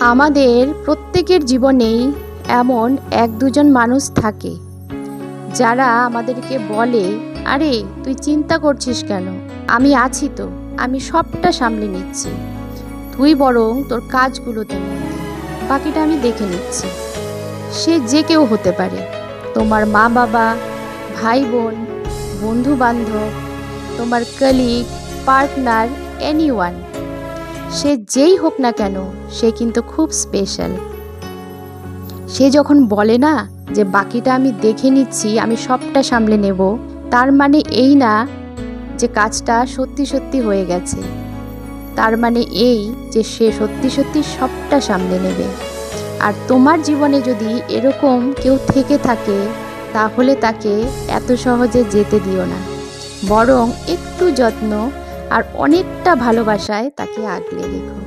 আমাদের প্রত্যেকের জীবনেই এমন এক দুজন মানুষ থাকে, যারা আমাদেরকে বলে, আরে, তুই চিন্তা করছিস কেন? আমি আছি তো, আমি সবটা সামলে নিচ্ছি। তুই বরং তোর কাজগুলোতে বাকিটা আমি দেখে নিচ্ছি। সে যে কেউ হতে পারে। তোমার মা বাবা ভাই বোন বন্ধু বান্ধব তোমার কলিগ পার্টনার এনিওয়ান সে যেই হোক না কেন, সে কিন্তু খুব স্পেশাল সে যখন বলে না যে, বাকিটা আমি দেখে নিচ্ছি, আমি সবটা সামলে নেব, তার মানে এই না যে, কাজটা সত্যি সত্যি হয়ে গেছে। তার মানে এই যে, সে সত্যি সত্যি সবটা সামলে নেবে। আর তোমার জীবনে যদি এরকম কেউ থেকে থাকে, তাহলে তাকে এত সহজে যেতে দিও না। বরং একটু যত্ন আর অনেকটা ভালোবাসায় তাকে আগলে রেখো।